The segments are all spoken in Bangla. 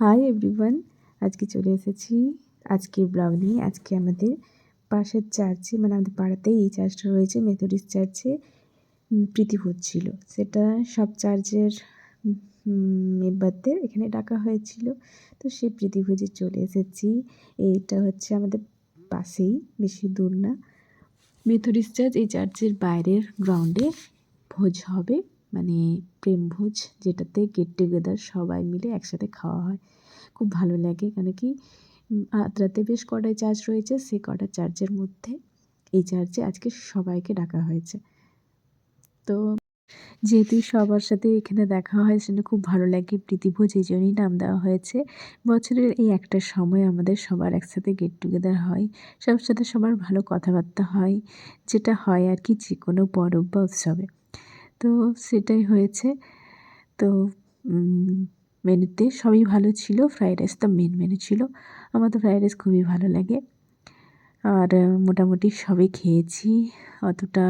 হাই এভরিওয়ান আজকে চলে এসেছি। আজকের ব্লগ নিয়ে। আজকে আমাদের পাশের চার্চে মানে আমাদের পাড়াতেই এই চার্চটা রয়েছে মেথডিস্ট চার্চে প্রীতি ছিল সেটা সব চার্চের মেম্বারদের এখানে ডাকা হয়েছিল। তো সেই প্রীতিভোজে চলে এসেছি। এইটা হচ্ছে আমাদের পাশেই, বেশি দূর না। মেথডিস্ট চার্চ এই চার্চের বাইরের গ্রাউন্ডে ভোজ হবে। মানে প্রেম ভোজ যেটাতে গেট টুগেদার সবাই মিলে একসাথে খাওয়া হয়। খুব ভালো লাগে কেন কি আদ্রাতে বেশ কটাই চার্চ রয়েছে, সে কটা চার্চের মধ্যে এই চার্চে আজকে সবাইকে ডাকা হয়েছে। তো যেহেতু সবার সাথে এখানে দেখা হয় সেটা খুব ভালো লাগে প্রীতিভোজ এই জন্যই নাম দেওয়া হয়েছে। বছরের এই একটা সময় আমাদের সবার একসাথে গেট টুগেদার হয়, সবার সাথে সবার ভালো কথাবার্তা হয়, যেটা হয় আর কি যে কোনো পরব বা উৎসবে। তো সেটাই হয়েছে। তো মেনুতে সবই ভালো ছিল। রাইস তো মেন মেনু ছিল। আমার তো ফ্রাইড রাইস খুবই ভালো লাগে। আর, মোটামুটি সবই খেয়েছি। অতটা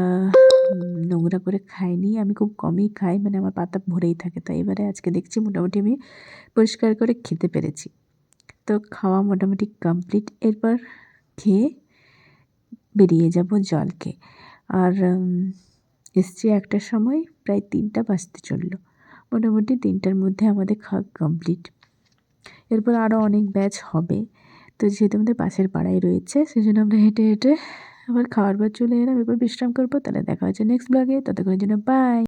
নোংরা করে খাইনি। আমি খুব কমই খাই। মানে আমার পাতা ভরেই থাকে। তো এবারে আজকে দেখছি মোটামুটি আমি পরিষ্কার করে খেতে পেরেছি। তো খাওয়া মোটামুটি কমপ্লিট এরপর খেয়ে বেরিয়ে যাব জলকে। আর এসছি একটার সময়, প্রায় তিনটা বাজতে চলল। মোটামুটি তিনটার মধ্যে আমাদের খাওয়া কমপ্লিট এরপর আরও অনেক ব্যাচ হবে। তো যেহেতু আমাদের পাশের পাড়ায় রয়েছে সেই জন্য আমরা হেঁটে হেঁটে আবার খাওয়ার পর চলে এলাম। এরপর বিশ্রাম করব, তাহলে দেখা হচ্ছে নেক্সট ব্লগে ততক্ষণের জন্য বাই